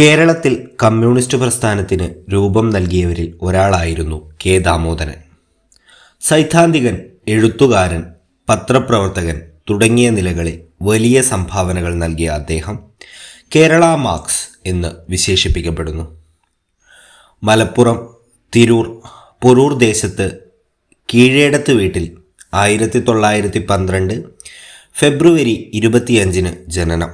കേരളത്തിൽ കമ്മ്യൂണിസ്റ്റ് പ്രസ്ഥാനത്തിന് രൂപം നൽകിയവരിൽ ഒരാളായിരുന്നു കെ ദാമോദരൻ. സൈദ്ധാന്തികൻ എഴുത്തുകാരൻ പത്രപ്രവർത്തകൻ തുടങ്ങിയ നിലകളിൽ വലിയ സംഭാവനകൾ നൽകിയ അദ്ദേഹം കേരള മാർക്സ് എന്ന് വിശേഷിപ്പിക്കപ്പെടുന്നു. മലപ്പുറം തിരൂർ പൊരൂർ ദേശത്ത് കീഴേടത്ത് വീട്ടിൽ ആയിരത്തി തൊള്ളായിരത്തി പന്ത്രണ്ട് ഫെബ്രുവരി ഇരുപത്തിയഞ്ചിന് ജനനം.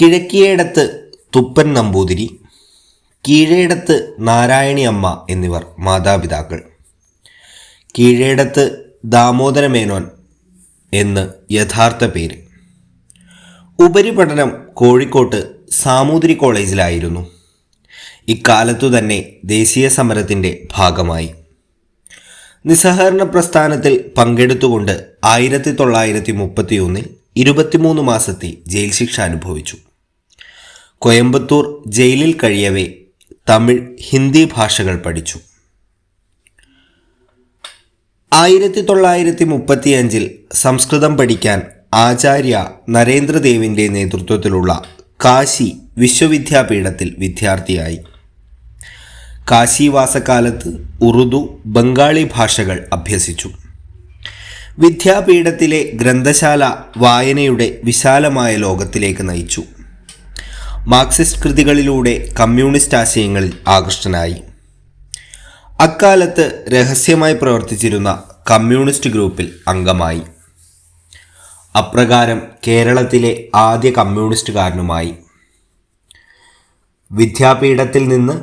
കിഴക്കിയേടത്ത് തുപ്പൻ നമ്പൂതിരി കീഴേടത്ത് നാരായണി അമ്മ എന്നിവർ മാതാപിതാക്കൾ. കീഴേടത്ത് ദാമോദര മേനോൻ എന്ന് യഥാർത്ഥ പേര്. ഉപരിപഠനം കോഴിക്കോട്ട് സാമൂതിരി കോളേജിലായിരുന്നു. ഇക്കാലത്തു തന്നെ ദേശീയ സമരത്തിന്റെ ഭാഗമായി. നിസ്സഹകരണ പ്രസ്ഥാനത്തിൽ പങ്കെടുത്തുകൊണ്ട് ആയിരത്തി തൊള്ളായിരത്തി മുപ്പത്തിയൊന്നിൽ ഇരുപത്തിമൂന്ന് മാസത്തെ ജയിൽ ശിക്ഷ അനുഭവിച്ചു. കോയമ്പത്തൂർ ജയിലിൽ കഴിയവേ തമിഴ് ഹിന്ദി ഭാഷകൾ പഠിച്ചു. ആയിരത്തി തൊള്ളായിരത്തി മുപ്പത്തിയഞ്ചിൽ സംസ്കൃതം പഠിക്കാൻ ആചാര്യ നരേന്ദ്രദേവിന്റെ നേതൃത്വത്തിലുള്ള കാശി വിശ്വവിദ്യാപീഠത്തിൽ വിദ്യാർത്ഥിയായി. കാശിവാസകാലത്ത് ഉറുദു ബംഗാളി ഭാഷകൾ അഭ്യസിച്ചു. വിദ്യാപീഠത്തിലെ ഗ്രന്ഥശാല വായനയുടെ വിശാലമായ ലോകത്തിലേക്ക് നയിച്ചു. മാർക്സിസ്റ്റ് കൃതികളിലൂടെ കമ്മ്യൂണിസ്റ്റ് ആശയങ്ങളിൽ ആകൃഷ്ടനായി. അക്കാലത്ത് രഹസ്യമായി പ്രവർത്തിച്ചിരുന്ന കമ്മ്യൂണിസ്റ്റ് ഗ്രൂപ്പിൽ അംഗമായി. അപ്രകാരം കേരളത്തിലെ ആദ്യ കമ്മ്യൂണിസ്റ്റുകാരനുമായി. വിദ്യാപീഠത്തിൽ നിന്ന്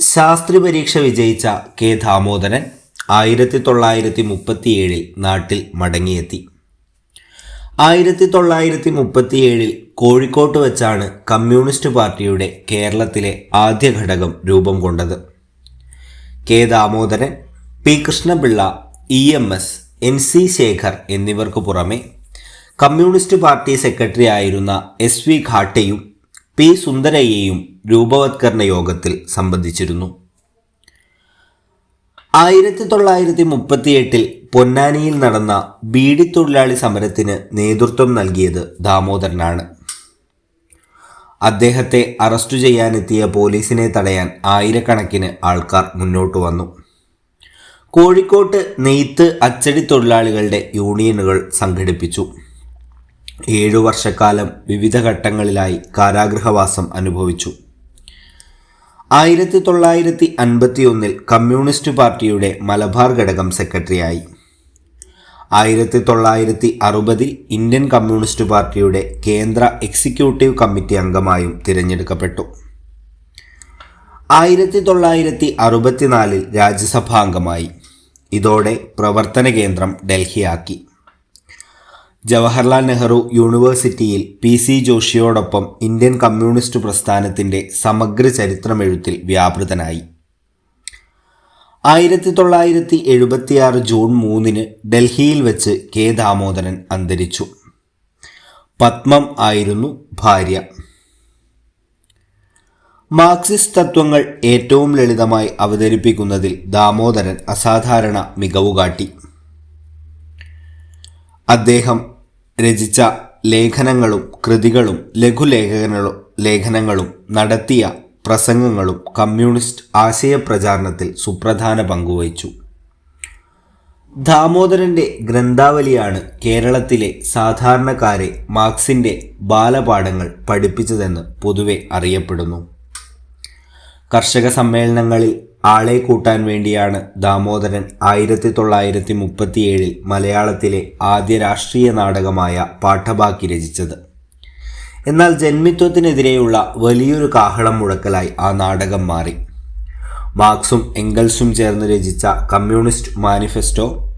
ശാസ്ത്രി പരീക്ഷ വിജയിച്ച കെ ദാമോദരൻ ആയിരത്തി തൊള്ളായിരത്തി മുപ്പത്തിയേഴിൽ നാട്ടിൽ മടങ്ങിയെത്തി. ആയിരത്തി തൊള്ളായിരത്തി മുപ്പത്തിയേഴിൽ കോഴിക്കോട്ട് വെച്ചാണ് കമ്മ്യൂണിസ്റ്റ് പാർട്ടിയുടെ കേരളത്തിലെ ആദ്യ ഘടകം രൂപം കൊണ്ടത്. K Damodaran P Krishnapillai E M S N C Shekhar എന്നിവർക്ക് പുറമെ കമ്മ്യൂണിസ്റ്റ് പാർട്ടി സെക്രട്ടറി ആയിരുന്ന എസ് വി ഘാട്ടയും പി സുന്ദരയ്യയും രൂപവത്കരണ യോഗത്തിൽ സംബന്ധിച്ചിരുന്നു. ആയിരത്തി തൊള്ളായിരത്തി മുപ്പത്തിയെട്ടിൽ പൊന്നാനിയിൽ നടന്ന ബീഡി തൊഴിലാളി സമരത്തിന് നേതൃത്വം നൽകിയത് ദാമോദരനാണ്. അദ്ദേഹത്തെ അറസ്റ്റ് ചെയ്യാനെത്തിയ പോലീസിനെ തടയാൻ ആയിരക്കണക്കിന് ആൾക്കാർ മുന്നോട്ട് വന്നു. കോഴിക്കോട്ട് നെയ്ത്ത് അച്ചടി തൊഴിലാളികളുടെ യൂണിയനുകൾ സംഘടിപ്പിച്ചു. ഏഴു വർഷക്കാലം വിവിധ ഘട്ടങ്ങളിലായി കാരാഗ്രഹവാസം അനുഭവിച്ചു. ആയിരത്തി തൊള്ളായിരത്തി അൻപത്തിയൊന്നിൽ കമ്മ്യൂണിസ്റ്റ് പാർട്ടിയുടെ മലബാർ ഘടകം സെക്രട്ടറിയായി. ആയിരത്തി തൊള്ളായിരത്തി അറുപതിൽ ഇന്ത്യൻ കമ്മ്യൂണിസ്റ്റ് പാർട്ടിയുടെ കേന്ദ്ര എക്സിക്യൂട്ടീവ് കമ്മിറ്റി അംഗമായും തിരഞ്ഞെടുക്കപ്പെട്ടു. ആയിരത്തി തൊള്ളായിരത്തി അറുപത്തിനാലിൽ രാജ്യസഭാംഗമായി ഇതോടെ പ്രവർത്തന കേന്ദ്രം ഡൽഹിയാക്കി. ജവഹർലാൽ നെഹ്റു യൂണിവേഴ്സിറ്റിയിൽ പി സി ജോഷിയോടൊപ്പം ഇന്ത്യൻ കമ്മ്യൂണിസ്റ്റ് പ്രസ്ഥാനത്തിന്റെ സമഗ്ര ചരിത്രമെഴുത്തിൽ വ്യാപൃതനായി. ആയിരത്തി തൊള്ളായിരത്തി എഴുപത്തിയാറ് ജൂൺ മൂന്നിന് ഡൽഹിയിൽ വെച്ച് കെ ദാമോദരൻ അന്തരിച്ചു. പത്മം ആയിരുന്നു ഭാര്യ. മാർക്സിസ്റ്റ് തത്വങ്ങൾ ഏറ്റവും ലളിതമായി അവതരിപ്പിക്കുന്നതിൽ ദാമോദരൻ അസാധാരണ മികവ് കാട്ടി അദ്ദേഹം രചിച്ച ലേഖനങ്ങളും കൃതികളും ലഘുലേഖനങ്ങളും ലേഖനങ്ങളും നടത്തിയ പ്രസംഗങ്ങളും കമ്മ്യൂണിസ്റ്റ് ആശയപ്രചാരണത്തിൽ സുപ്രധാന പങ്കുവഹിച്ചു ദാമോദരന്റെ ഗ്രന്ഥാവലിയാണ് കേരളത്തിലെ സാധാരണക്കാരെ മാർക്സിന്റെ ബാലപാഠങ്ങൾ പഠിപ്പിച്ചതെന്ന് പൊതുവെ അറിയപ്പെടുന്നു. കർഷക സമ്മേളനങ്ങളിൽ ആളെ കൂട്ടാൻ വേണ്ടിയാണ് ദാമോദരൻ ആയിരത്തി തൊള്ളായിരത്തി മുപ്പത്തിയേഴിൽ മലയാളത്തിലെ ആദ്യ രാഷ്ട്രീയ നാടകമായ പാഠബാക്കി രചിച്ചത്. എന്നാൽ ജന്മിത്വത്തിനെതിരെയുള്ള വലിയൊരു കാഹളം മുഴക്കലായി ആ നാടകം മാറി. മാർക്സും എംഗൽസും ചേർന്ന് രചിച്ച കമ്മ്യൂണിസ്റ്റ് മാനിഫെസ്റ്റോ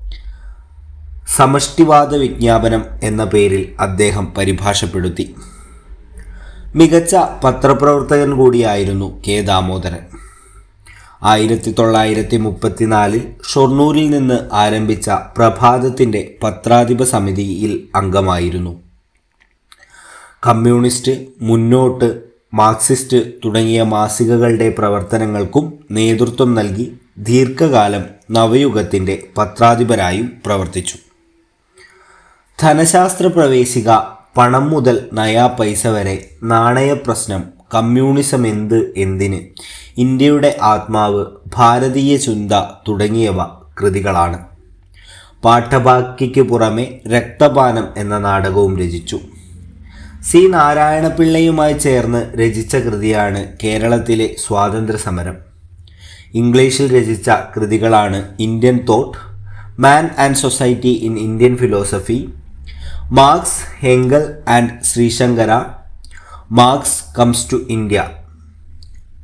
സമഷ്ടിവാദ വിജ്ഞാപനം എന്ന പേരിൽ അദ്ദേഹം പരിഭാഷപ്പെടുത്തി. മികച്ച പത്രപ്രവർത്തകൻ കൂടിയായിരുന്നു കെ ദാമോദരൻ. ആയിരത്തി തൊള്ളായിരത്തി മുപ്പത്തിനാലിൽ ഷൊർണൂരിൽ നിന്ന് ആരംഭിച്ച പ്രഭാതത്തിന്റെ പത്രാധിപ സമിതിയിൽ അംഗമായിരുന്നു. കമ്മ്യൂണിസ്റ്റ് മുന്നോട്ട് മാർക്സിസ്റ്റ് തുടങ്ങിയ മാസികകളുടെ പ്രവർത്തനങ്ങൾക്കും നേതൃത്വം നൽകി ദീർഘകാലം നവയുഗത്തിന്റെ പത്രാധിപരായും പ്രവർത്തിച്ചു. ധനശാസ്ത്ര പ്രവേശിക പണം മുതൽ നയാ പൈസ വരെ നാണയ പ്രശ്നം കമ്മ്യൂണിസം എന്ത് എന്തിന് ഇന്ത്യയുടെ ആത്മാവ് ഭാരതീയ ചിന്ത തുടങ്ങിയവ കൃതികളാണ്. പാഠഭാക്കിക്ക് പുറമെ രക്തപാനം എന്ന നാടകവും രചിച്ചു. സി. നാരായണപിള്ളയുമായി ചേർന്ന് രചിച്ച കൃതിയാണ് കേരളത്തിലെ സ്വാതന്ത്ര്യ സമരം ഇംഗ്ലീഷിൽ രചിച്ച കൃതികളാണ് Indian thought man and society in Indian philosophy Marx ഹെങ്കൽ and Sri Shankara Marx comes to India.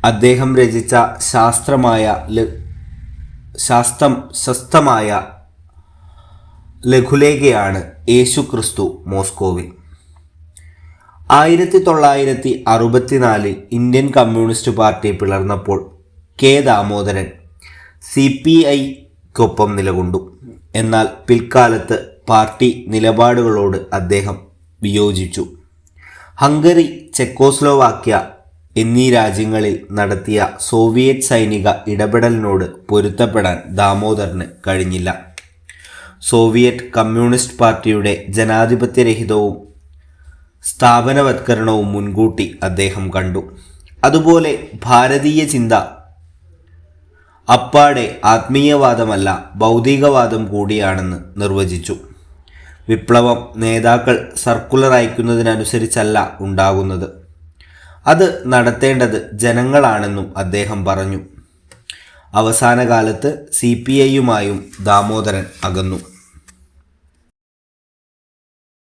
അദ്ദേഹം രചിച്ച ശാസ്ത്രമായ ശാസ്ത്രം ശസ്തമായ ലഘുലേഖയാണ് യേശു ക്രിസ്തു മോസ്കോവിൽ. ആയിരത്തി തൊള്ളായിരത്തി അറുപത്തിനാലിൽ ഇന്ത്യൻ കമ്മ്യൂണിസ്റ്റ് പാർട്ടി പിളർന്നപ്പോൾ കെ ദാമോദരൻ സി പി ഐക്കൊപ്പം നിലകൊണ്ടു. എന്നാൽ പിൽക്കാലത്ത് പാർട്ടി നിലപാടുകളോട് അദ്ദേഹം വിയോജിച്ചു. ഹംഗറി ചെക്കോസ്ലോവാക്യ എന്നീ രാജ്യങ്ങളിൽ നടത്തിയ സോവിയറ്റ് സൈനിക ഇടപെടലിനോട് പൊരുത്തപ്പെടാൻ ദാമോദറിന് കഴിഞ്ഞില്ല. സോവിയറ്റ് കമ്മ്യൂണിസ്റ്റ് പാർട്ടിയുടെ ജനാധിപത്യരഹിതവും സ്ഥാപനവത്കരണവും മുൻകൂട്ടി അദ്ദേഹം കണ്ടു. അതുപോലെ ഭാരതീയ ചിന്ത അപ്പാടെ ആത്മീയവാദമല്ല ഭൗതികവാദം കൂടിയാണെന്ന് നിർവചിച്ചു. വിപ്ലവം നേതാക്കൾ സർക്കുലർ അയക്കുന്നതിനനുസരിച്ചല്ല ഉണ്ടാകുന്നത്. അത് നടത്തേണ്ടത് ജനങ്ങളാണെന്നും അദ്ദേഹം പറഞ്ഞു. അവസാന കാലത്ത് സി പി ഐയുമായും ദാമോദരൻ അകന്നു.